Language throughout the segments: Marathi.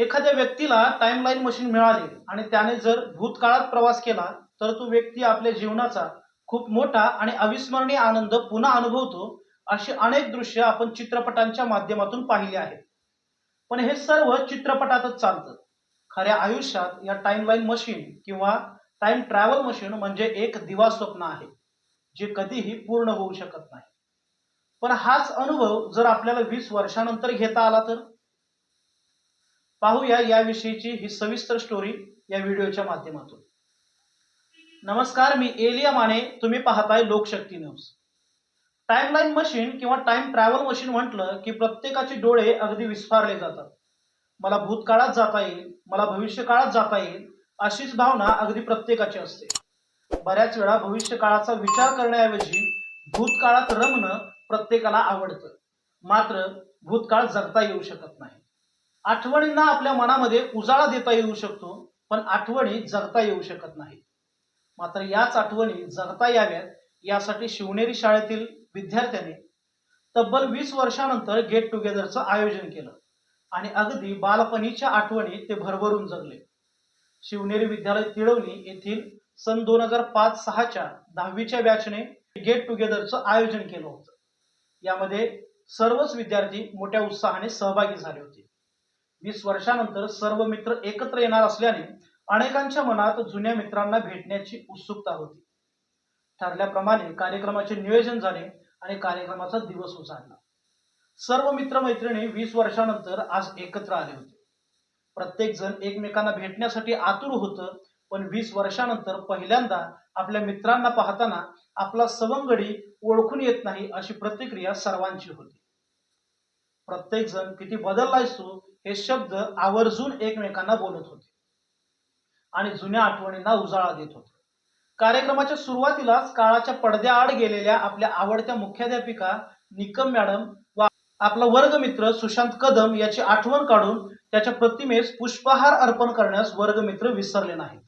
एखाद्या व्यक्तीला टाइमलाईन मशीन मिळाली आणि त्याने जर भूतकाळात प्रवास केला तर तो व्यक्ती आपल्या जीवनाचा खूप मोठा आणि अविस्मरणीय आनंद पुन्हा अनुभवतो अशी अनेक दृश्य आपण चित्रपटांच्या माध्यमातून पाहिली आहेत. पण हे सर्व चित्रपटातच चालतं. खऱ्या आयुष्यात या टाइमलाईन मशीन किंवा टाइम ट्रॅव्हल मशीन म्हणजे एक दिवा स्वप्न आहे जे कधीही पूर्ण होऊ शकत नाही. पण हाच अनुभव जर आपल्याला वीस वर्षानंतर घेता आला तर? पाहूया याविषयीची ही सविस्तर स्टोरी या व्हिडिओच्या माध्यमातून. नमस्कार मी एलिया माने. तुम्ही पाहताय लोकशक्ती न्यूज. टाइमलाईन मशीन किंवा टाइम ट्रॅव्हल मशीन म्हटलं की प्रत्येकाचे डोळे अगदी विस्फारले जातात. मला भूतकाळात जाता येईल मला भविष्य काळात जाता येईल अशीच भावना अगदी प्रत्येकाची असते. बऱ्याच वेळा भविष्य काळाचा विचार करण्याऐवजी भूतकाळात रमणं प्रत्येकाला आवडतं. मात्र भूतकाळ जगता येऊ शकत नाही. आठवणींना आपल्या मनामध्ये उजाळा देता येऊ शकतो पण आठवणी जगता येऊ शकत नाही मात्र याच आठवणी जगता याव्यात यासाठी शिवनेरी शाळेतील विद्यार्थ्यांनी तब्बल वीस वर्षानंतर गेट टुगेदरचं आयोजन केलं आणि अगदी बालपणीच्या आठवणी ते भरभरून जगले. शिवनेरी विद्यालय तिळवणी येथील सन दोन हजार पाच सहाच्या दहावीच्या बॅचने गेट टुगेदरचं आयोजन केलं होतं. यामध्ये सर्वच विद्यार्थी मोठ्या उत्साहाने सहभागी झाले होते. वीस वर्षानंतर सर्व मित्र एकत्र येणार असल्याने अनेकांच्या मनात जुन्या मित्रांना भेटण्याची उत्सुकता होती. ठरल्याप्रमाणे कार्यक्रमाचे नियोजन झाले आणि कार्यक्रमाचा दिवस उजाडला. सर्व मित्रमैत्रिणी वीस वर्षानंतर आज एकत्र आले होते. प्रत्येक जण एकमेकांना भेटण्यासाठी आतुर होतं पण वीस वर्षानंतर पहिल्यांदा आपल्या मित्रांना पाहताना आपला सवंगडी ओळखून येत नाही अशी प्रतिक्रिया सर्वांची होती. प्रत्येक जण किती बदललायस तू हे शब्द आवर्जून एकमेकांना बोलत होते. आणि जुन्या आठवणींना उजाळा देत होते. कार्यक्रमाच्या सुरुवातीलाच काळाच्या पडद्याआड गेलेल्या आपल्या आवडत्या मुख्याध्यापिका निकम मॅडम व आपला वर्गमित्र सुशांत कदम याची आठवण काढून त्याच्या प्रतिमेस पुष्पहार अर्पण करण्यास वर्गमित्र विसरले नाहीत.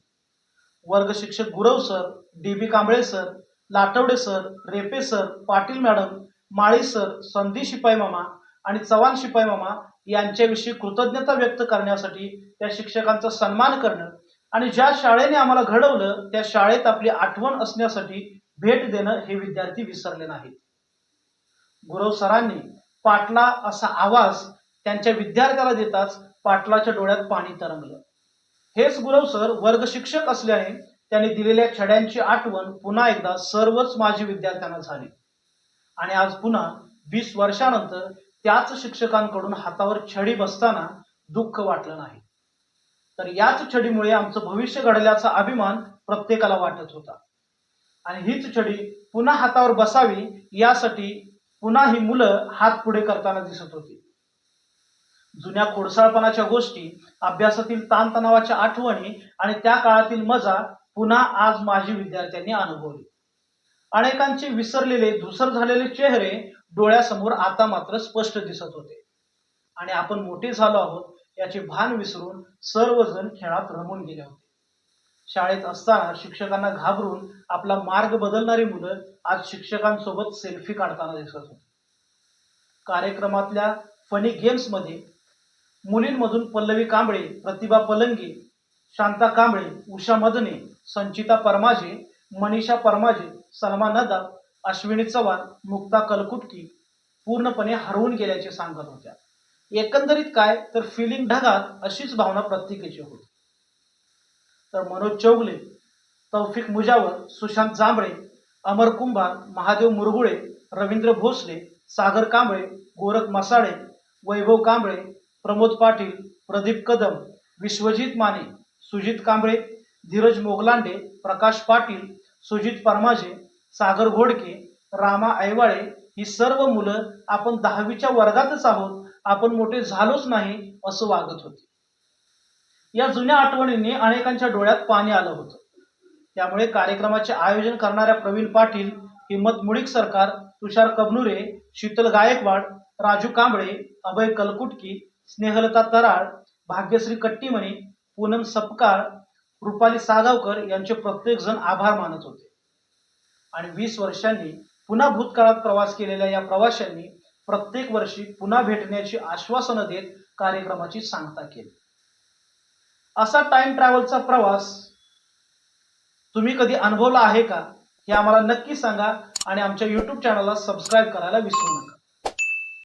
वर्ग शिक्षक Gurav sir D B Kamble sir Latwade sir Repe sir Patil madam Mali sir संधी शिपाई मामा आणि चव्हाण शिपाई मामा यांच्याविषयी कृतज्ञता व्यक्त करण्यासाठी त्या शिक्षकांचा सन्मान करणं आणि ज्या शाळेने आम्हाला घडवलं त्या शाळेत आपली आठवण असण्यासाठी भेट देणं हे विद्यार्थी विसरले नाहीत. गुरव सरांनी पाटला असा आवाज त्यांच्या विद्यार्थ्याला देताच पाटलाच्या डोळ्यात पाणी तरंगलं. हेच गुरव सर वर्ग शिक्षक असल्याने त्यांनी दिलेल्या छड्यांची आठवण पुन्हा एकदा सर्वच माझी विद्यार्थ्यांना झाली. आणि आज पुन्हा वीस वर्षानंतर त्याच शिक्षकांकडून हातावर छडी बसताना दुःख वाटलं नाही. तर याच छडीमुळे आमचं भविष्य घडल्याचा अभिमान प्रत्येकाला वाटत होता. आणि हीच छडी पुन्हा हातावर बसावी यासाठी पुन्हा ही मुलं हात पुढे करताना दिसत होती. जुन्या खोडसाळपणाच्या गोष्टी अभ्यासातील ताणतणावाच्या आठवणी आणि त्या काळातील मजा पुन्हा आज माझी विद्यार्थ्यांनी अनुभवली. अनेकांचे विसरलेले धुसर झालेले चेहरे डोळ्यासमोर आता मात्र स्पष्ट दिसत होते. आणि आपण मोठे झालो आहोत याचे भान विसरून सर्वजण खेळात रमून गेले होते. शाळेत असताना शिक्षकांना घाबरून आपला मार्ग बदलणारी मुलं आज शिक्षकांसोबत सेल्फी काढताना दिसत होती. कार्यक्रमातल्या फनी गेम्समध्ये मुलींमधून पल्लवी कांबळे प्रतिभा पलंगी शांता कांबळे उषा मदने संचिता परमाजे मनीषा परमाजे सलमान नदा अश्विनी चव्हाण मुक्ता कलकुटकी पूर्णपणे हरवून गेल्याचे सांगत होत्या. एकंदरीत काय तर फिलिंग ढगात अशीच भावना प्रत्येकाची होती. तर मनोज चौगले तौफिक मुजावर सुशांत जांभळे अमर कुंभार महादेव मुरगुळे रवींद्र भोसले सागर कांबळे गोरख मसाळे वैभव कांबळे प्रमोद पाटील प्रदीप कदम विश्वजित माने सुजित कांबळे धीरज मोगलांडे प्रकाश पाटील सुजित परमाजे सागर घोडके रामा ऐवाळे ही सर्व मुलं आपण दहावीच्या वर्गातच आहोत. आपण मोठे झालोच नाही असं वागत होते. या जुन्या आठवणींनी अनेकांच्या डोळ्यात पाणी आलं होतं. त्यामुळे कार्यक्रमाचे आयोजन करणाऱ्या प्रवीण पाटील हिम्मत मुळीक सरकार तुषार कबनुरे शीतल गायकवाड राजू कांबळे अभय कलकुटकी स्नेहलता तराळ भाग्यश्री कट्टीमणी पूनम सपकाळ रुपाली सागावकर यांचे प्रत्येकजण आभार मानत होते. आणि वीस वर्षांनी पुन्हा भूतकाळात प्रवास केलेल्या या प्रवाशांनी प्रत्येक वर्षी पुन्हा भेटण्याची आश्वासनं देत कार्यक्रमाची सांगता केली. असा टाइम ट्रॅव्हलचा प्रवास तुम्ही कधी अनुभवला आहे का? हे आम्हाला नक्की सांगा आणि आमच्या यूट्यूब चॅनलला सबस्क्राईब करायला विसरू नका.